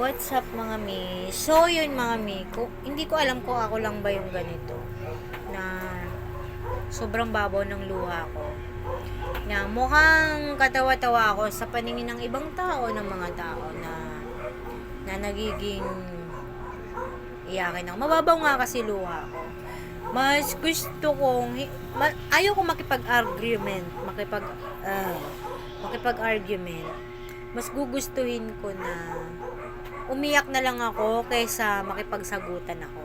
What's up mga mi? So yun mga mi, hindi ko alam kung ako lang ba yung ganito na sobrang babaw ng luha ko. Na mukhang katawa-tawa ako sa paningin ng ibang tao, ng mga tao na na nagiging iyakin ako. Mababaw nga kasi luha ko. Mas gusto kong, ma, ayaw ko makipag-argument, makipag, ah, makipag-argument. Mas gugustuhin ko na umiyak na lang ako kaysa makipagsagutan ako.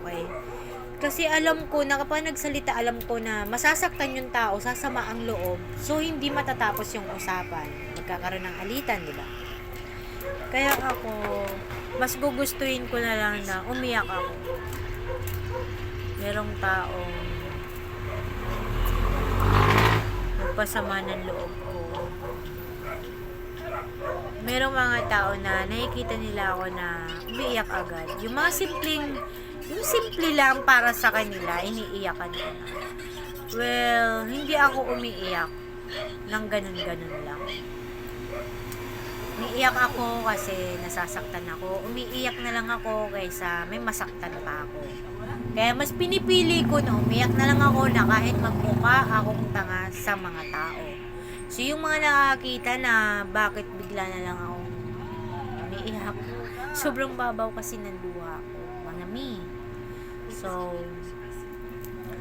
Okay? Kasi alam ko na kapag nagsalita, alam ko na masasaktan yung tao, sasama ang loob. So, hindi matatapos yung usapan. Magkakaroon ng alitan, di ba? Kaya ako, mas gugustuhin ko na lang na umiyak ako. Merong taong magpasama ng loob ko merong mga tao na nakikita nila ako na umiiyak agad. Yung mga simpleng, yung simple lang para sa kanila, iniiyakan ko na. Well, hindi ako umiiyak ng ganun-ganun lang. Umiiyak ako kasi nasasaktan ako. Umiiyak na lang ako kaysa may masaktan pa ako. Kaya mas pinipili ko na umiyak na lang ako na kahit magmukha akong tanga sa mga tao. So, yung mga nakakita na bakit bigla na lang ako umiiyak, sobrang babaw kasi ng luha ko. Manami. So,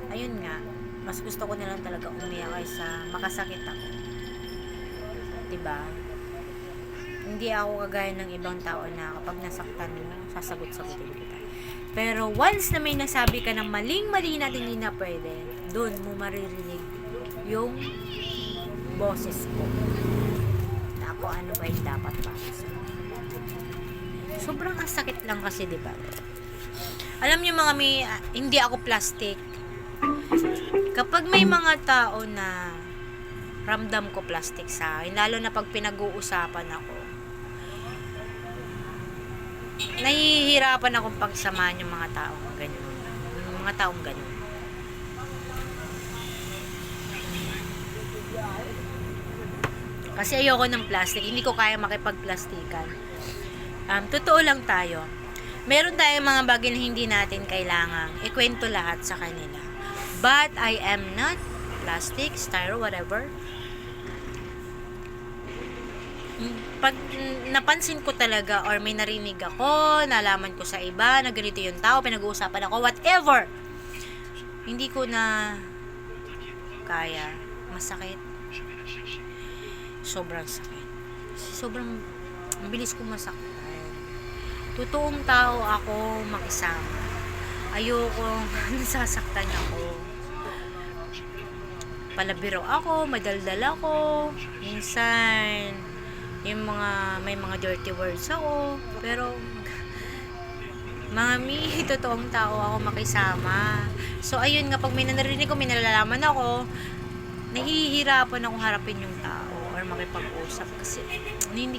ayun nga, mas gusto ko na lang talaga umiyak kaysa makasakit ako. 'Di ba? Hindi ako kagaya ng ibang tao na kapag nasaktan mo, sasagot-sagutin kita. Pero once na may nasabi ka ng maling-mali na hindi na pwede, doon mo maririnig yung boses ko. Ako ano ba yung dapat sa Sobrang ang sakit lang kasi, di ba? Alam niyo mga may, ah, hindi ako plastic. Kapag may mga tao na ramdam ko plastic sa akin, lalo na pag pinag-uusapan ako, nahihirapan akong pagsamahan yung mga taong ganyan. Yung mga taong ganyan. Kasi ayoko ng plastic. Hindi ko kaya makipagplastikan. Um, totoo lang tayo. Meron tayong mga bagay na hindi natin kailangang ikwento lahat sa kanila. But I am not plastic, styro, whatever. Mm, Pag napansin ko talaga or may narinig ako, nalaman ko sa iba na ganito yung tao, pinag-uusapan ako, whatever. Hindi ko na kaya. Masakit. Sobrang sakit. Sobrang ang bilis ko masaktan. Totoong tao ako makisama. Ayoko nasasaktan ako. Palabiro ako, madaldal ako. Minsan, yung mga, may mga dirty words ako. Pero, mga mi, totoong tao ako makisama. So, ayun nga, pag may narinig ko, may nalalaman ako, nahihirapan akong harapin yung tao makipag-usap kasi hindi